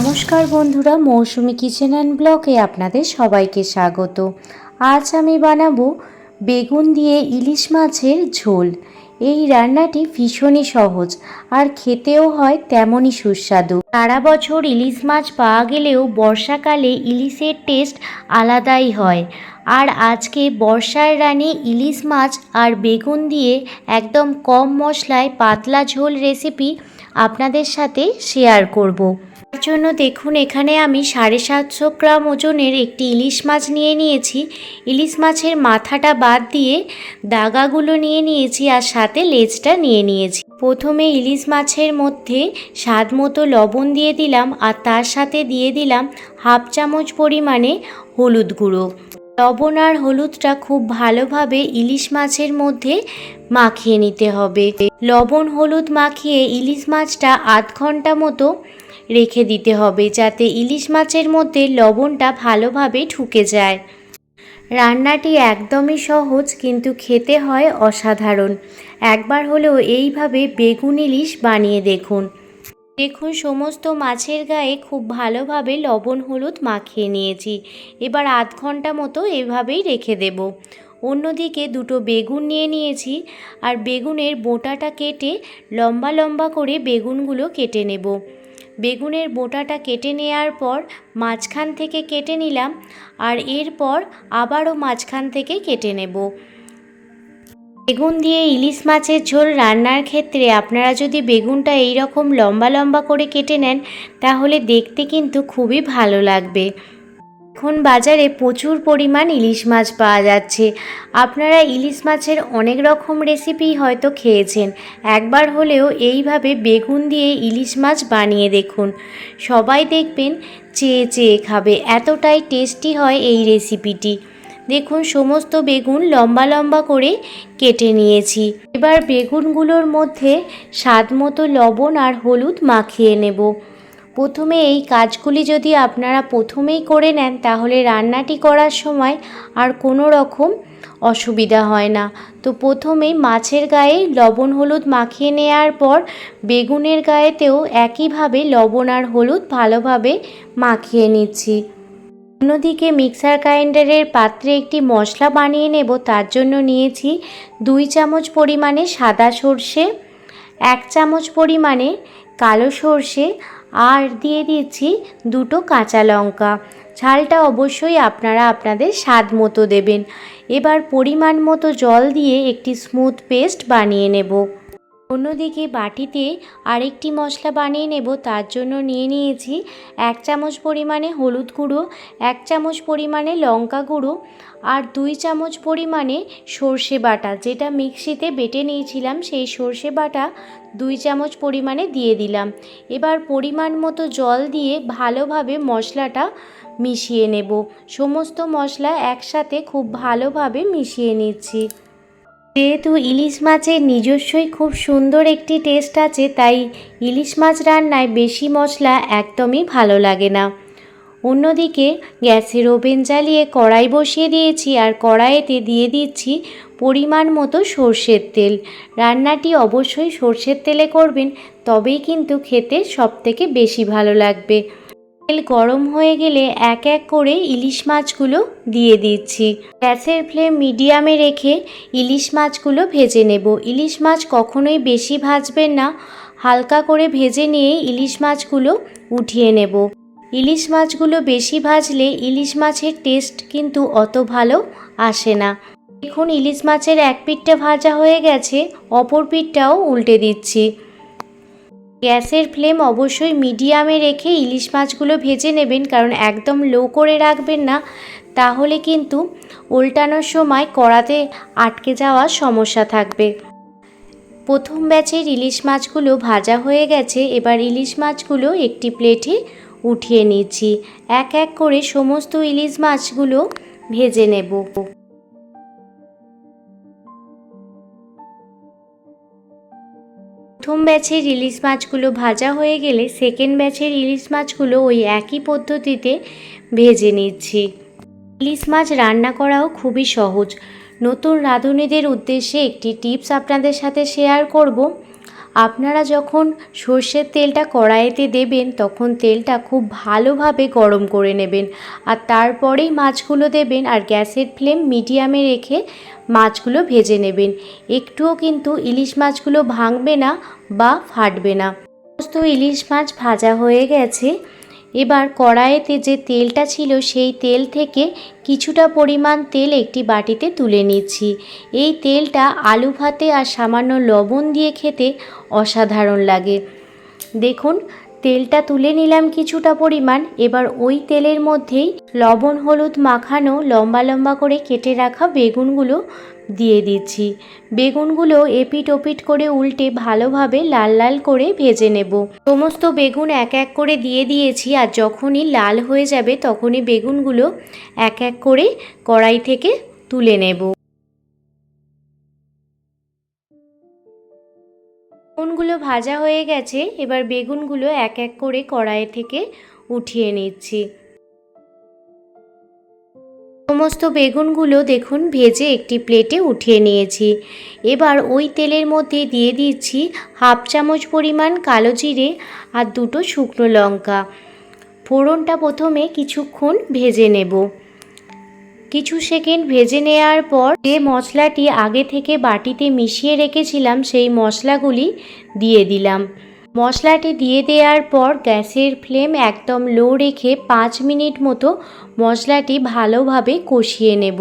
নমস্কার বন্ধুরা, মৌসুমি kitchen and ব্লকে আপনাদের সবাইকে স্বাগত। আজ আমি বানাবো বেগুন দিয়ে ইলিশ মাছের ঝোল। এই রান্নাটি ভীষণই সহজ আর খেতেও হয় তেমনই সুস্বাদু। সারা বছর ইলিশ মাছ পাওয়া গেলেও বর্ষাকালে ইলিশের টেস্ট আলাদাই হয়। আর আজকে বর্ষার রানী ইলিশ মাছ আর বেগুন দিয়ে একদম কম মশলায় পাতলা ঝোল রেসিপি আপনাদের সাথে শেয়ার করব। জন্য দেখুন, এখানে আমি সাড়ে সাতশো গ্রাম ওজনের একটি ইলিশ মাছ নিয়ে নিয়েছি। ইলিশ মাছের মাথাটা বাদ দিয়ে দাগাগুলো নিয়ে নিয়েছি আর সাথে লেজটা নিয়ে নিয়েছি। প্রথমে ইলিশ মাছের মধ্যে স্বাদ মতো লবণ দিয়ে দিলাম আর তার সাথে দিয়ে দিলাম হাফ চামচ পরিমাণে হলুদ গুঁড়ো। লবণ আর হলুদটা খুব ভালোভাবে ইলিশ মাছের মধ্যে মাখিয়ে নিতে হবে। লবণ হলুদ মাখিয়ে ইলিশ মাছটা আধ ঘণ্টা মতো রেখে দিতে হবে যাতে ইলিশ মাছের মধ্যে লবণটা ভালোভাবে ঢুকে যায়। রান্নাটি একদমই সহজ কিন্তু খেতে হয় অসাধারণ। একবার হলেও এইভাবে বেগুন ইলিশ বানিয়ে দেখুন। দেখুন, সমস্ত মাছের গায়ে খুব ভালোভাবে লবণ হলুদ মাখিয়ে নিয়েছি। এবার আধ ঘণ্টা মতো এভাবেই রেখে দেব। অন্যদিকে দুটো বেগুন নিয়ে নিয়েছি আর বেগুনের বোটাটা কেটে লম্বা লম্বা করে বেগুনগুলো কেটে নেব। বেগুনের বোটাটা কেটে নেওয়ার পর মাঝখান থেকে কেটে নিলাম আর এরপর আবারও মাঝখান থেকে কেটে নেব। বেগুন দিয়ে ইলিশ মাছের ঝোল রান্নার ক্ষেত্রে আপনারা যদি বেগুনটা এই রকম লম্বা লম্বা করে কেটে নেন, তাহলে দেখতে কিন্তু খুবই ভালো লাগবে। এখন বাজারে প্রচুর পরিমাণ ইলিশ মাছ পাওয়া যাচ্ছে। আপনারা ইলিশ মাছের অনেক রকম রেসিপি হয়তো খেয়েছেন। একবার হলেও এইভাবে বেগুন দিয়ে ইলিশ মাছ বানিয়ে দেখুন। সবাই দেখবেন চেয়ে চেয়ে খাবে। এতটাই টেস্টি হয় এই রেসিপিটি দেখুন সমস্ত বেগুন লম্বা লম্বা করে কেটে নিয়েছি। এবার বেগুনগুলোর মধ্যে স্বাদ মতো লবণ আর হলুদ মাখিয়ে নেব। প্রথমে এই কাজগুলি যদি আপনারা প্রথমেই করে নেন, তাহলে রান্নাটি করার সময় আর কোনো রকম অসুবিধা হয় না। তো প্রথমেই মাছের গায়ে লবণ হলুদ মাখিয়ে নেওয়ার পর বেগুনের গায়েতেও একইভাবে লবণ আর হলুদ ভালোভাবে মাখিয়ে নিচ্ছি। অন্যদিকে মিক্সার গ্রাইন্ডারের পাত্রে একটি মশলা বানিয়ে নেব, তার জন্য নিয়েছি দুই চামচ পরিমাণে সাদা সর্ষে, এক চামচ পরিমাণে কালো সর্ষে আর দিয়ে দিয়েছি দুটো কাঁচা লঙ্কা। ঝালটা অবশ্যই আপনারা আপনাদের স্বাদ মতো দেবেন। এবার পরিমাণ মতো জল দিয়ে একটি স্মুথ পেস্ট বানিয়ে নেব। অন্যদিকে বাটিতে আরেকটি মশলা বানিয়ে নেব, তার জন্য নিয়ে নিয়েছি এক চামচ পরিমাণে হলুদ গুঁড়ো, এক চামচ পরিমাণে লঙ্কা গুঁড়ো আর দুই চামচ পরিমাণে সর্ষে বাটা। যেটা মিক্সিতে বেটে নিয়েছিলাম, সেই সর্ষে বাটা দুই চামচ পরিমাণে দিয়ে দিলাম। এবার পরিমাণ মতো জল দিয়ে ভালোভাবে মশলাটা মিশিয়ে নেব। সমস্ত মশলা একসাথে খুব ভালোভাবে মিশিয়ে নিচ্ছি। যেহেতু ইলিশ মাছের নিজস্বই খুব সুন্দর একটি টেস্ট আছে, তাই ইলিশ মাছ রান্নায় বেশি মশলা একদমই ভালো লাগে না। অন্যদিকে গ্যাসের ওভেন জ্বালিয়ে কড়াই বসিয়ে দিয়েছি আর কড়াইতে দিয়ে দিচ্ছি পরিমাণ মতো সর্ষের তেল। রান্নাটি অবশ্যই সর্ষের তেলে করবেন, তবেই কিন্তু খেতে সবথেকে বেশি ভালো লাগবে। তেল গরম হয়ে গেলে এক এক করে ইলিশ মাছগুলো দিয়ে দিচ্ছি। গ্যাসের ফ্লেম মিডিয়ামে রেখে ইলিশ মাছগুলো ভেজে নেব। ইলিশ মাছ কখনোই বেশি ভাজবেন না। হালকা করে ভেজে নিয়ে ইলিশ মাছগুলো উঠিয়ে নেব। ইলিশ মাছগুলো বেশি ভাজলে ইলিশ মাছের টেস্ট কিন্তু অত ভালো আসে না। দেখুন, ইলিশ মাছের এক পিঠটা ভাজা হয়ে গেছে। অপর পিঠটাও উল্টে দিচ্ছি। গ্যাসের ফ্লেম অবশ্যই মিডিয়ামে রেখে ইলিশ মাছগুলো ভেজে নেবেন, কারণ একদম লো করে রাখবেন না। তাহলে কিন্তু উল্টানোর সময় কড়াতে আটকে যাওয়ার সমস্যা থাকবে। প্রথম ব্যাচের ইলিশ মাছগুলো ভাজা হয়ে গেছে, এবার ইলিশ মাছগুলো একটি প্লেটে উঠিয়ে নিচ্ছি। এক এক করে সমস্ত ইলিশ মাছগুলো ভেজে নেব। প্রথম ব্যাচের ইলিশ মাছগুলো ভাজা হয়ে গেলে সেকেন্ড ব্যাচের ইলিশ মাছগুলো ওই একই পদ্ধতিতে ভেজে নিচ্ছি। ইলিশ মাছ রান্না করাও খুবই সহজ। নতুন রাঁধুনিদের উদ্দেশ্যে একটি টিপস আপনাদের সাথে শেয়ার করব। আপনারা যখন সর্ষের তেলটা কড়াইতে দেবেন, তখন তেলটা খুব ভালোভাবে গরম করে নেবেন আর তারপরেই মাছগুলো দেবেন আর গ্যাসের ফ্লেম মিডিয়ামে রেখে মাছগুলো ভেজে নেবেন। একটুও কিন্তু ইলিশ মাছগুলো ভাঙবে না বা ফাটবে না। সমস্ত ইলিশ মাছ ভাজা হয়ে গেছে। এবার কড়াইতে যে তেলটা ছিল সেই তেল থেকে কিছুটা পরিমাণ তেল একটি বাটিতে তুলে নিচ্ছি। এই তেলটা আলু ভাতে আর সামান্য লবণ দিয়ে খেতে অসাধারণ লাগে। দেখুন তেলটা তুলে নিলাম কিছুটা পরিমাণ। এবার ওই তেলের মধ্যেই লবণ, হলুদ মাখানো লম্বা লম্বা করে কেটে রাখা বেগুনগুলো দিয়ে দিচ্ছি। বেগুনগুলো এপিট ওপিট করে উল্টে ভালোভাবে লাল লাল করে ভেজে নেব। সমস্ত বেগুন এক এক করে দিয়ে দিয়েছি আর যখনই লাল হয়ে যাবে তখনই বেগুনগুলো এক এক করে কড়াই থেকে তুলে নেব। বেগুনগুলো ভাজা হয়ে গেছে, এবার বেগুনগুলো এক এক করে কড়াই থেকে উঠিয়ে নিচ্ছি। সমস্ত বেগুনগুলো দেখুন, ভেজে একটি প্লেটে উঠিয়ে নিয়েছি। এবার ওই তেলের মধ্যে দিয়ে দিচ্ছি হাফ চামচ পরিমাণ কালো জিরে আর দুটো শুকনো লঙ্কা। ফোড়নটা প্রথমে কিছুক্ষণ ভেজে নেব। কিছু সেকেন্ড ভেজে নেওয়ার পর যে মশলাটি আগে থেকে বাটিতে মিশিয়ে রেখেছিলাম, সেই মশলাগুলি দিয়ে দিলাম। মশলাটি দিয়ে দেওয়ার পর গ্যাসের ফ্লেম একদম লো রেখে পাঁচ মিনিট মতো মশলাটি ভালোভাবে কষিয়ে নেব।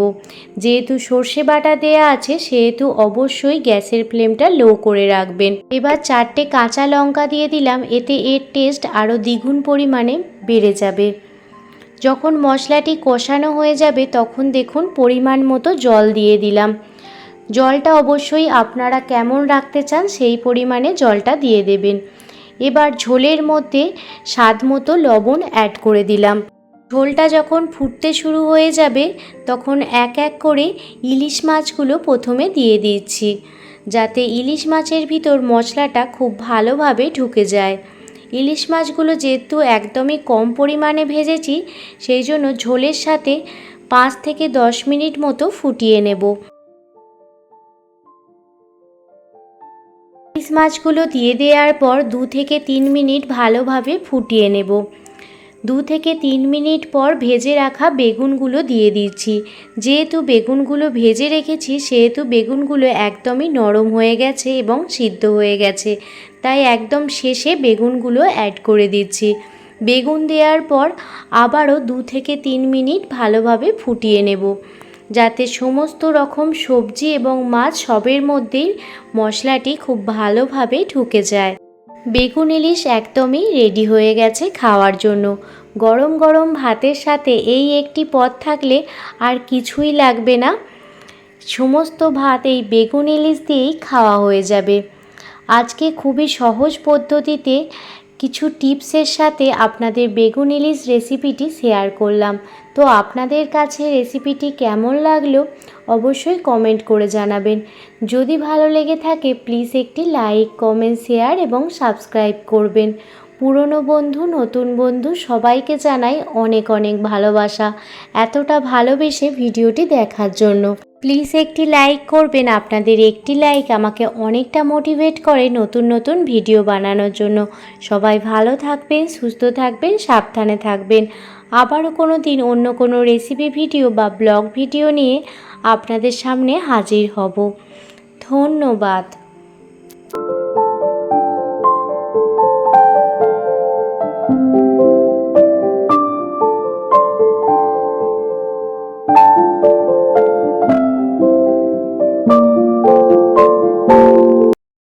যেহেতু সর্ষে বাটা দেয়া আছে, সেহেতু অবশ্যই গ্যাসের ফ্লেমটা লো করে রাখবেন। এবার চারটে কাঁচা লঙ্কা দিয়ে দিলাম, এতে এর টেস্ট আরও দ্বিগুণ পরিমাণে বেড়ে যাবে। যখন মশলাটি কষানো হয়ে যাবে তখন দেখুন পরিমাণ মতো জল দিয়ে দিলাম। জলটা অবশ্যই আপনারা কেমন রাখতে চান সেই পরিমাণে জলটা দিয়ে দেবেন। এবার ঝোলের মধ্যে স্বাদ মতো লবণ অ্যাড করে দিলাম। ঝোলটা যখন ফুটতে শুরু হয়ে যাবে তখন এক এক করে ইলিশ মাছগুলো প্রথমে দিয়ে দিচ্ছি, যাতে ইলিশ মাছের ভিতর মশলাটা খুব ভালোভাবে ঢুকে যায়। ইলিশ মাছগুলো যেহেতু একদমই কম পরিমাণে ভেজেছি, সেই জন্য ঝোলের সাথে পাঁচ থেকে দশ মিনিট মতো ফুটিয়ে নেব। ইলিশ মাছগুলো দিয়ে দেওয়ার পর দু থেকে তিন মিনিট ভালোভাবে ফুটিয়ে নেব। দু থেকে তিন মিনিট পর ভেজে রাখা বেগুনগুলো দিয়ে দিচ্ছি। যেহেতু বেগুনগুলো ভেজে রেখেছি, সেহেতু বেগুনগুলো একদমই নরম হয়ে গেছে এবং সিদ্ধ হয়ে গেছে। তাই একদম শেষে বেগুনগুলো অ্যাড করে দিচ্ছি। বেগুন দেওয়ার পর আবারও দু থেকে তিন মিনিট ভালোভাবে ফুটিয়ে নেব। যাতে সমস্ত রকম সবজি এবং মাছ সবের মধ্যেই মশলাটি খুব ভালোভাবে ঢুকে যায়। বেগুন ইলিশ একদমই রেডি হয়ে গেছে খাওয়ার জন্য। গরম গরম ভাতের সাথে এই একটি পদ থাকলে আর কিছুই লাগবে না। সমস্ত ভাত এই বেগুন ইলিশ দিয়েই খাওয়া হয়ে যাবে। আজকে খুবই সহজ পদ্ধতিতে কিছু টিপসের সাথে আপনাদের বেগুন ইলিশ রেসিপিটি শেয়ার করলাম। তো আপনাদের কাছে রেসিপিটি কেমন লাগল অবশ্যই কমেন্ট করে জানাবেন। যদি ভালো লেগে থাকে প্লিজ একটি লাইক কমেন্ট শেয়ার এবং সাবস্ক্রাইব করবেন। পুরনো বন্ধু, নতুন বন্ধু সবাইকে জানাই অনেক অনেক ভালোবাসা। এতটা ভালোবেসে ভিডিওটি দেখার জন্য। প্লিজ একটি লাইক করবেন। আপনাদের একটি লাইক আমাকে অনেকটা মোটিভেট করে নতুন নতুন ভিডিও বানানোর জন্য। সবাই ভালো থাকবেন, সুস্থ থাকবেন, সাবধানে থাকবেন। আবারও কোনো দিন অন্য কোনো রেসিপি ভিডিও বা ব্লগ ভিডিও নিয়ে আপনাদের সামনে হাজির হব। ধন্যবাদ।